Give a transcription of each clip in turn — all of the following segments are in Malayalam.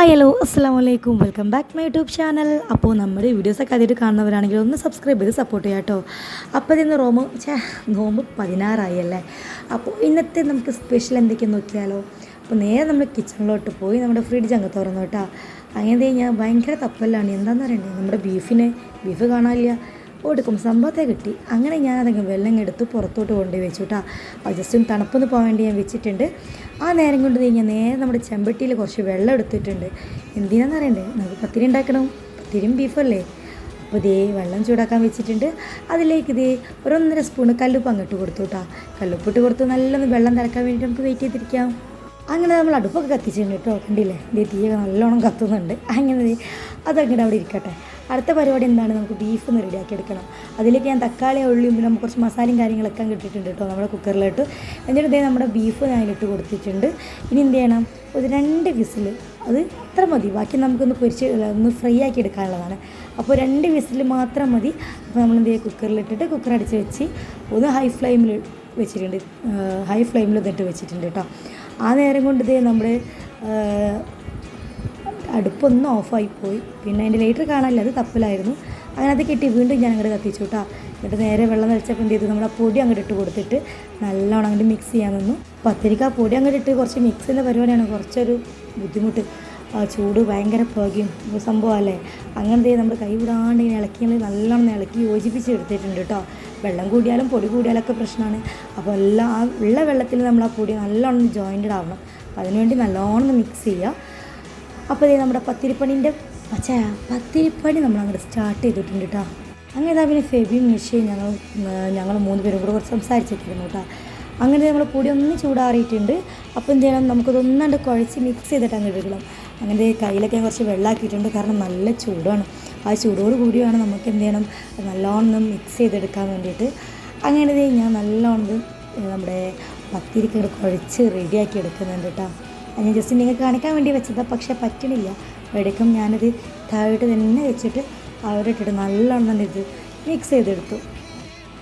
ഹായ് ഹലോ അസ്സാം വലൈക്കും welcome back my YouTube channel അപ്പോൾ നമ്മുടെ വീഡിയോസൊക്കെ ആദ്യമായിട്ട് കാണുന്നവരാണെങ്കിൽ ഒന്ന് സബ്സ്ക്രൈബ് ചെയ്ത് സപ്പോർട്ട് ചെയ്യാം കേട്ടോ അപ്പോൾ ഇതിന്ന് റോമ് ചേ നോമ്പ് പതിനാറായി അല്ലേ അപ്പോൾ ഇന്നത്തെ നമുക്ക് സ്പെഷ്യൽ എന്തൊക്കെയാണെന്ന് നോക്കിയാലോ? അപ്പോൾ നേരെ നമ്മൾ കിച്ചണിലോട്ട് പോയി നമ്മുടെ ഫ്രിഡ്ജ് അങ്ങ് തുറന്നു കേട്ടോ അങ്ങനെ ഞാൻ ഭയങ്കര തപ്പല്ലാണ്. എന്താണെന്ന് പറയണ്ടേ നമ്മുടെ ബീഫിനെ ബീഫ് കാണാനില്ല. കൊടുക്കും സംഭവത്തെ കിട്ടി. അങ്ങനെ ഞാൻ അതങ്ങ് വെള്ളം എടുത്ത് പുറത്തോട്ട് കൊണ്ടുപോയി വെച്ചു കേട്ടോ ജസ്റ്റ് ഒന്ന് തണുപ്പൊന്ന് പോകാൻ വേണ്ടി ഞാൻ വെച്ചിട്ടുണ്ട്. ആ നേരം കൊണ്ട് കഴിഞ്ഞാൽ നേരെ നമ്മുടെ ചെമ്പട്ടിയിൽ കുറച്ച് വെള്ളം എടുത്തിട്ടുണ്ട്. എന്തിനാന്ന് അറിയണ്ടേ? നമുക്ക് പത്തിരി ഉണ്ടാക്കണം. പത്തിരിയും ബീഫല്ലേ അപ്പോൾ ഇതേ വെള്ളം ചൂടാക്കാൻ വെച്ചിട്ടുണ്ട്. അതിലേക്ക് ഇതേ ഒരൊന്നര സ്പൂണ് കല്ലുപ്പ് അങ്ങോട്ട് കൊടുത്തു കേട്ടോ കല്ലുപ്പിട്ട് കൊടുത്ത് നല്ലൊന്ന് വെള്ളം തിളക്കാൻ വേണ്ടി നമുക്ക് വെയിറ്റ് ചെയ്തിരിക്കാം. അങ്ങനെ നമ്മൾ അടുപ്പൊക്കെ കത്തിച്ചിട്ടുണ്ട് കേട്ടോ. കണ്ടില്ലേ? ഇതേ തീയൊക്കെ നല്ലോണം കത്തുന്നുണ്ട്. അങ്ങനെ അതങ്ങനെ അവിടെ ഇരിക്കട്ടെ. അടുത്ത പരിപാടി എന്താണ്? നമുക്ക് ബീഫ് ഒന്ന് റെഡിയാക്കി എടുക്കണം. അതിലേക്ക് ഞാൻ തക്കാളി ഉള്ളിയും പിന്നെ കുറച്ച് മസാലയും കാര്യങ്ങളൊക്കെ കിട്ടിയിട്ടുണ്ട് കേട്ടോ നമ്മുടെ കുക്കറിലിട്ട് എന്നിട്ട് ഇതേ നമ്മുടെ ബീഫ് ഞാൻ ഇട്ട് കൊടുത്തിട്ടുണ്ട്. ഇനി എന്ത് ചെയ്യണം? ഒരു രണ്ട് വിസിൽ അത് ഇത്ര മതി. ബാക്കി നമുക്കൊന്ന് പൊരിച്ച് ഒന്ന് ഫ്രൈ ആക്കി എടുക്കാനുള്ളതാണ്. അപ്പോൾ രണ്ട് വിസിൽ മാത്രം മതി. അപ്പോൾ നമ്മൾ എന്ത് ചെയ്യുക കുക്കറിലിട്ടിട്ട് കുക്കർ അടിച്ച് വെച്ച് ഒന്ന് ഹൈ ഫ്ലെയിമിൽ വെച്ചിട്ടുണ്ട്. ഹൈ ഫ്ലെയിമിൽ എന്നിട്ട് വെച്ചിട്ടുണ്ട് കേട്ടോ. ആ നേരം കൊണ്ട് ഇതേ നമ്മുടെ അടുപ്പൊന്നും ഓഫായി പോയി. പിന്നെ അതിന്റെ ലൈറ്റർ കാണാനില്ല അത് തപ്പിലായിരുന്നു. അങ്ങനെ അത് കിട്ടി വീണ്ടും ഞാൻ അങ്ങോട്ട് കത്തിച്ചു കേട്ടോ. എന്നിട്ട് നേരെ വെള്ളം നിറച്ചപ്പോൾ എന്ത് ചെയ്തു? നമ്മുടെ പൊടി അങ്ങോട്ട് ഇട്ട് കൊടുത്തിട്ട് നല്ലോണം അങ്ങോട്ട് മിക്സ് ചെയ്യാൻ നിന്നു. പത്തിരിക്ക പൊടി അങ്ങോട്ട് ഇട്ട് കുറച്ച് മിക്സിന്റെ പരിപാടിയാണ്. കുറച്ചൊരു ബുദ്ധിമുട്ട്. ചൂട് ഭയങ്കര പുകയും സംഭവമല്ലേ? അങ്ങനത്തെ നമ്മൾ കൈ വിടാണ്ട് ഇങ്ങനെ ഇളക്കി നമ്മൾ നല്ലോണം ഇളക്കി യോജിപ്പിച്ച് എടുത്തിട്ടുണ്ട് കേട്ടോ. വെള്ളം കൂടിയാലും പൊടി കൂടിയാലൊക്കെ പ്രശ്നമാണ്. അപ്പോൾ എല്ലാം ആ ഉള്ള വെള്ളത്തിൽ നമ്മൾ ആ പൊടി നല്ലോണം ജോയിന്റഡ് ആവണം. അപ്പോൾ അതിനുവേണ്ടി നല്ലോണം മിക്സ് ചെയ്യുക. അപ്പോൾ ഇതേ നമ്മുടെ പത്തിരിപ്പണിന്റെ പച്ച പത്തിരിപ്പണി നമ്മൾ അങ്ങോട്ട് സ്റ്റാർട്ട് ചെയ്തിട്ടുണ്ട് കേട്ടോ അങ്ങനെ ഇതാ പിന്നെ ഫെബിയും മിഷയും ഞങ്ങൾ ഞങ്ങൾ മൂന്ന് പേരും കൂടെ കുറച്ച് സംസാരിച്ചിരിക്കുന്നു കേട്ടോ അങ്ങനെ നമ്മൾ പൊടി ഒന്ന് ചൂടാറിയിട്ടുണ്ട്. അപ്പോൾ എന്ത് ചെയ്യണം? നമുക്കതൊന്നാണ്ട് കുഴച്ച് മിക്സ് ചെയ്തിട്ട് അങ്ങ് ഇടണം. അങ്ങനെ കയ്യിലൊക്കെ ഞാൻ കുറച്ച് വെള്ളമാക്കിയിട്ടുണ്ട് കാരണം നല്ല ചൂടാണ്. ആ ചൂടോട് കൂടിയാണ് നമുക്ക് എന്ത് ചെയ്യണം? നല്ലോണം മിക്സ് ചെയ്തെടുക്കാൻ വേണ്ടിയിട്ട്. അങ്ങനെ ഞാൻ നല്ലോണം നമ്മുടെ പത്തിരിക്കട് കുഴച്ച് റെഡിയാക്കി എടുക്കുന്നുണ്ട് കേട്ടോ ഞാൻ ജസ്റ്റ് നിങ്ങൾക്ക് കാണിക്കാൻ വേണ്ടി വെച്ചതാണ് പക്ഷേ പറ്റണില്ല. എടുക്കും ഞാനത് താഴോട്ട് തന്നെ വെച്ചിട്ട് അവരിട്ടിട്ട് നല്ലോണം ഇത് മിക്സ് ചെയ്തെടുത്തു.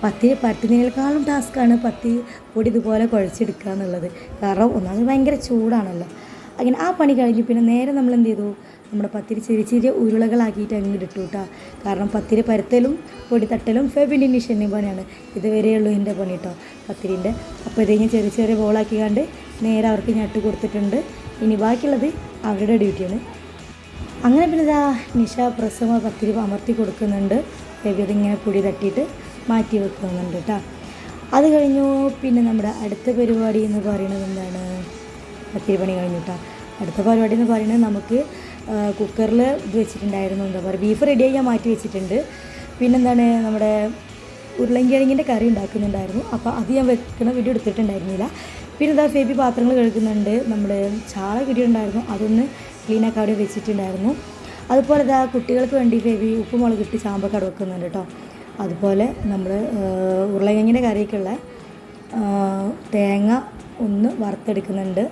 പത്തിരി പരത്തുന്നതിനേക്കാളും ടാസ്ക്കാണ് പത്തി പൊടി ഇതുപോലെ കുഴച്ചെടുക്കുക എന്നുള്ളത്. കാരണം ഒന്നാമത് ഭയങ്കര ചൂടാണല്ലോ. അങ്ങനെ ആ പണി കഴിഞ്ഞ് പിന്നെ നേരെ നമ്മൾ എന്ത് ചെയ്തു? നമ്മുടെ പത്തിരി ചെറിയ ചെറിയ ഉരുളകളാക്കിയിട്ട് അങ്ങ് ഇട്ടു കേട്ടോ കാരണം പത്തിരി പരത്തലും പൊടി തട്ടലും ഫെബിന്റെ നിഷന്റെ പണിയാണ്. ഇതുവരെയുള്ളൂ എന്റെ പണി കേട്ടോ പത്തിരിന്റെ. അപ്പോൾ ഇത് ചെറിയ ചെറിയ ബോളാക്കി കണ്ട് നേരെ അവർക്ക് ഞാൻ ഇട്ട് കൊടുത്തിട്ടുണ്ട്. ഇനി ബാക്കിയുള്ളത് അവരുടെ ഡ്യൂട്ടിയാണ്. അങ്ങനെ പിന്നെ ഇതാ നിഷ പ്രസവ പത്തിരി അമർത്തി കൊടുക്കുന്നുണ്ട്. ബേബി അതിങ്ങനെ പൊടി തട്ടിയിട്ട് മാറ്റി വെക്കുന്നുണ്ട് കേട്ടോ. അത് കഴിഞ്ഞു പിന്നെ നമ്മുടെ അടുത്ത പരിപാടി എന്ന് പറയുന്നത് എന്താണ്? പത്തിരി പണി കഴിഞ്ഞു കേട്ടോ. അടുത്ത പരിപാടി എന്ന് പറയുന്നത് നമുക്ക് കുക്കറിൽ ഇത് വെച്ചിട്ടുണ്ടായിരുന്നു. എന്താ പറയുക ബീഫ് റെഡിയായി ഞാൻ മാറ്റി വെച്ചിട്ടുണ്ട്. പിന്നെന്താണ് നമ്മുടെ ഉരുളൻകിഴങ്ങിന്റെ കറി ഉണ്ടാക്കുന്നുണ്ടായിരുന്നു. അപ്പോൾ അത് ഞാൻ വെക്കണ വീഡിയോ എടുത്തിട്ടുണ്ടായിരുന്നില്ല. പിന്നെ ഇതാ ഫേബി പാത്രങ്ങൾ കഴുകുന്നുണ്ട്. നമ്മുടെ ചാള കിട്ടിയിട്ടുണ്ടായിരുന്നു അതൊന്ന് ക്ലീനാക്കി അവിടെ വെച്ചിട്ടുണ്ടായിരുന്നു. അതുപോലെ ഇതാ കുട്ടികൾക്ക് വേണ്ടി ഫേബി ഉപ്പുമുളക് ഇട്ട് അവിടെ വെക്കുന്നുണ്ട് കേട്ടോ. അതുപോലെ നമ്മൾ ഉരുളക്കിഴങ്ങിന്റെ കറിയൊക്കെയുള്ള തേങ്ങ ഒന്ന് വറുത്തെടുക്കുന്നുണ്ട്.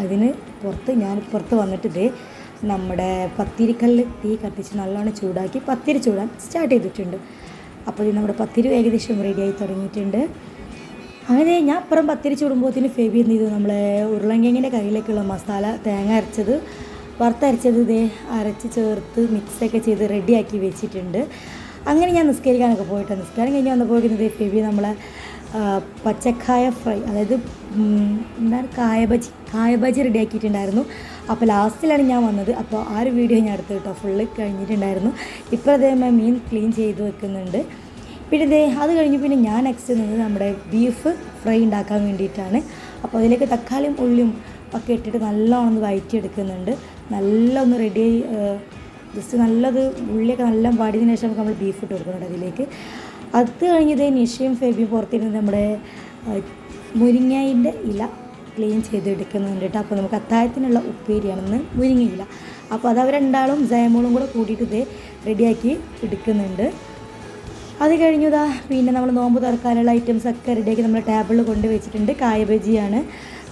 അതിന് പുറത്ത് ഞാൻ പുറത്ത് വന്നിട്ട് നമ്മുടെ പത്തിരിക്കല്ല് തീ കത്തിച്ച് നല്ലോണം ചൂടാക്കി പത്തിരി ചൂടാൻ സ്റ്റാർട്ട് ചെയ്തിട്ടുണ്ട്. അപ്പോൾ ഇത് നമ്മുടെ പത്തിരി ഏകദേശം റെഡിയായി തുടങ്ങിയിട്ടുണ്ട്. അങ്ങനെ ഞാൻ അപ്പുറം പത്തിരി വിടുമ്പോഴത്തേന് ഫേബി എന്ത് ചെയ്തു? നമ്മളെ ഉരുളങ്കിങ്ങിന്റെ കറിയിലേക്കുള്ള മസാല തേങ്ങ അരച്ചത് വറുത്തരച്ചത് ഇതേ അരച്ച് ചേർത്ത് മിക്സൊക്കെ ചെയ്ത് റെഡിയാക്കി വെച്ചിട്ടുണ്ട്. അങ്ങനെ ഞാൻ നിസ്കരിക്കാനൊക്കെ പോയിട്ട് നിസ്കാരം കഴിഞ്ഞ് വന്നപ്പോഴേക്കും ഇതേ ഫേബി നമ്മളെ പച്ചക്കായ ഫ്രൈ അതായത് എന്താണ് കായബജി കായബജി റെഡിയാക്കിയിട്ടുണ്ടായിരുന്നു അപ്പോൾ ലാസ്റ്റിലാണ് ഞാൻ വന്നത്. അപ്പോൾ ആ ഒരു വീഡിയോ ഞാൻ എടുത്തു കേട്ടോ. ഫുള്ള് കഴിഞ്ഞിട്ടുണ്ടായിരുന്നു. ഇപ്പോൾ അതേമാതിരി മീൻ ക്ലീൻ ചെയ്ത് വെക്കുന്നുണ്ട്. പിന്നെ ഇതേ അത് കഴിഞ്ഞ് പിന്നെ ഞാൻ നെക്സ്റ്റ് നിന്ന് നമ്മുടെ ബീഫ് ഫ്രൈ ഉണ്ടാക്കാൻ വേണ്ടിയിട്ടാണ്. അപ്പോൾ അതിലേക്ക് തക്കാളിയും ഉള്ളിയും ഒക്കെ ഇട്ടിട്ട് നല്ലോണം ഒന്ന് വയറ്റിയെടുക്കുന്നുണ്ട് നല്ല ഒന്ന് റെഡി ജസ്റ്റ് നല്ലത് ഉള്ളിയൊക്കെ നല്ല പാടിയതിനു ശേഷം നമ്മൾ ബീഫ് ഇട്ട് കൊടുക്കുന്നുണ്ട് അതിലേക്ക്. അത് കഴിഞ്ഞത് നിഷയും ഫെബിയും പുറത്തിരുന്ന് നമ്മുടെ മുരിങ്ങയിന്റെ ഇല ക്ലീൻ ചെയ്തെടുക്കുന്നുണ്ട് കേട്ടോ. അപ്പോൾ നമുക്ക് അത്താഴത്തിനുള്ള ഉപ്പേരിയാണെന്ന് മുരിങ്ങയില. അപ്പോൾ അത് അവരെണ്ടാളും ജയമോളും കൂടെ കൂട്ടിയിട്ട് ഇത് റെഡിയാക്കി എടുക്കുന്നുണ്ട്. അത് കഴിഞ്ഞതാ പിന്നെ നമ്മൾ നോമ്പ് തുറക്കാനുള്ള ഐറ്റംസ് ഒക്കെ റെഡിയാക്കി നമ്മൾ ടേബിളിൽ കൊണ്ട് വെച്ചിട്ടുണ്ട്. കായബജിയാണ്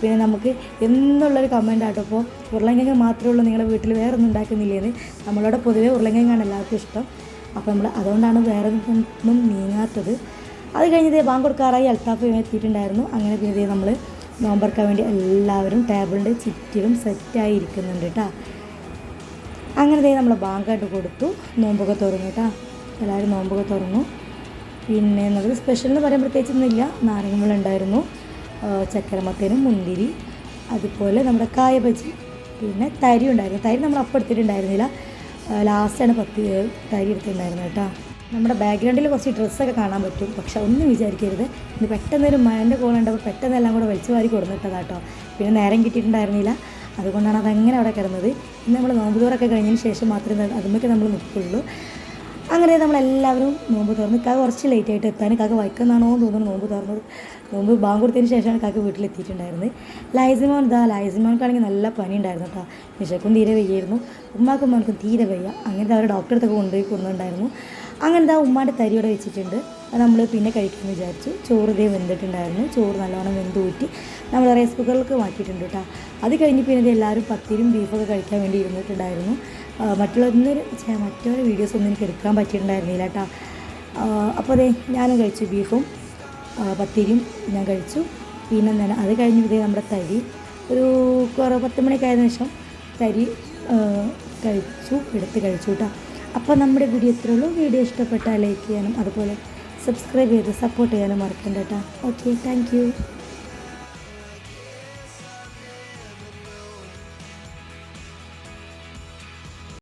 പിന്നെ നമുക്ക് എന്നുള്ളൊരു കമന്റ് ആട്ടോ. അപ്പോൾ ഉരുളങ്കിഴങ്ങ് മാത്രമേ ഉള്ളൂ. നിങ്ങളുടെ വീട്ടിൽ വേറെ ഒന്നും ഉണ്ടാക്കുന്നില്ലേന്ന്. നമ്മളോട് പൊതുവേ ഉരുളങ്കിഴങ്ങാണ് എല്ലാവർക്കും ഇഷ്ടം. അപ്പോൾ നമ്മൾ അതുകൊണ്ടാണ് വേറെ ഒന്നും നീങ്ങാത്തത്. അത് കഴിഞ്ഞത് ബാങ്ക് കൊടുക്കാറായി അൽത്താഫ് എത്തിയിട്ടുണ്ടായിരുന്നു. അങ്ങനെ പിന്നെ നമ്മൾ നോമ്പറക്കാൻ വേണ്ടി എല്ലാവരും ടേബിളിന്റെ ചുറ്റിലും സെറ്റായി ഇരിക്കുന്നുണ്ട് കേട്ടോ അങ്ങനെ നമ്മൾ ബാങ്കായിട്ട് കൊടുത്തു. നോമ്പൊക്കെ തുറന്നു കേട്ടോ എല്ലാവരും നോമ്പൊക്കെ തുറന്നു. പിന്നെ നമുക്ക് സ്പെഷ്യൽ എന്ന് പറയാൻ പ്രത്യേകിച്ചൊന്നുമില്ല നാരങ്ങ വെള്ളം ഉണ്ടായിരുന്നു. ചക്കരമത്തേനും മുന്തിരി അതുപോലെ നമ്മുടെ കായ പിന്നെ തരി ഉണ്ടായിരുന്നു. തരി നമ്മൾ അപ്പം എടുത്തിട്ടുണ്ടായിരുന്നില്ല. ലാസ്റ്റാണ് പത്ത് തരി എടുത്തിട്ടുണ്ടായിരുന്നത് കേട്ടോ. നമ്മുടെ ബാക്ക്ഗ്രൗണ്ടിൽ കുറച്ച് ഡ്രസ്സൊക്കെ കാണാൻ പറ്റും. പക്ഷെ ഒന്നും വിചാരിക്കരുത്. ഇന്ന് പെട്ടെന്ന് ഒരു മഴന്റെ കോളുണ്ടപ്പോൾ പെട്ടെന്ന് എല്ലാം കൂടെ വലിച്ചു വാരി കൊടുന്നിട്ടതാ കേട്ടോ. പിന്നെ നേരം കിട്ടിയിട്ടുണ്ടായിരുന്നില്ല. അതുകൊണ്ടാണ് അതങ്ങനെ അവിടെ കിടന്നത്. ഇന്ന് നമ്മൾ നോമ്പ് തോറൊക്കെ കഴിഞ്ഞതിന് ശേഷം മാത്രമേ അതുമൊക്കെ നമ്മൾ നിൽക്കുള്ളൂ. അങ്ങനെ നമ്മളെല്ലാവരും നോമ്പ് തുറന്ന് കാക്ക കുറച്ച് ലേറ്റ് ആയിട്ട് എത്താൻ കാക്ക വയ്ക്കുന്നാണോ എന്ന് തോന്നുന്നു. നോമ്പ് തുറന്നത് നോമ്പ് ബാങ്ക് കൊടുത്തതിന് ശേഷമാണ് കാക്ക വീട്ടിലെത്തിയിട്ടുണ്ടായിരുന്നത്. ലൈസിമോൻ ഇതാ ലൈസിമോൻക്കാണെങ്കിൽ നല്ല പനി ഉണ്ടായിരുന്നു കേട്ടോ. വിശക്കും തീരെ വയ്യായിരുന്നു. ഉമ്മാക്കും ഉമ്മാർക്കും തീരെ വയ്യ. അങ്ങനത്തെ അവർ ഡോക്ടറെ അടുത്തൊക്കെ കൊണ്ടുപോയി കൊണ്ടുണ്ടായിരുന്നു അങ്ങനത്തെ ഉമ്മാന്റെ തരി ഇവിടെ വെച്ചിട്ടുണ്ട്. അത് നമ്മൾ പിന്നെ കഴിക്കാമെന്ന് വിചാരിച്ചു. ചോറ് ഇതേ വെന്തിട്ടുണ്ടായിരുന്നു. ചോറ് നല്ലോണം വെന്ത് ഊറ്റി നമ്മൾ റൈസ് കുക്കറിലേക്ക് മാറ്റിയിട്ടുണ്ട് കേട്ടോ. അത് കഴിഞ്ഞ് പിന്നെ എല്ലാവരും പത്തിരും ബീഫൊക്കെ കഴിക്കാൻ വേണ്ടി ഇരുന്നിട്ടുണ്ടായിരുന്നു. ആ, മറ്റൊരു വീഡിയോസ് ഒന്നും എനിക്ക് എടുക്കാൻ പറ്റിയിട്ടുണ്ടായിരുന്നില്ല കേട്ടോ. അപ്പോൾ അതെ ഞാനും കഴിച്ചു ബീഫും പത്തിരിയും ഞാൻ കഴിച്ചു. പിന്നെ എന്താണ് അത് കഴിഞ്ഞ് ഇതേ നമ്മുടെ തരി ഒരു കുറേ പത്ത് മണിയൊക്കെ ആയതിനു ശേഷം തരി കഴിച്ചു എടുത്ത് കഴിച്ചു കേട്ടോ. അപ്പോൾ നമ്മുടെ വീഡിയോ ഇത്രേ ഉള്ളൂ. വീഡിയോ ഇഷ്ടപ്പെട്ടാൽ ലൈക്ക് ചെയ്യാനും അതുപോലെ സബ്സ്ക്രൈബ് ചെയ്ത് സപ്പോർട്ട് ചെയ്യാനും മറക്കണ്ട കേട്ടോ. Okay thank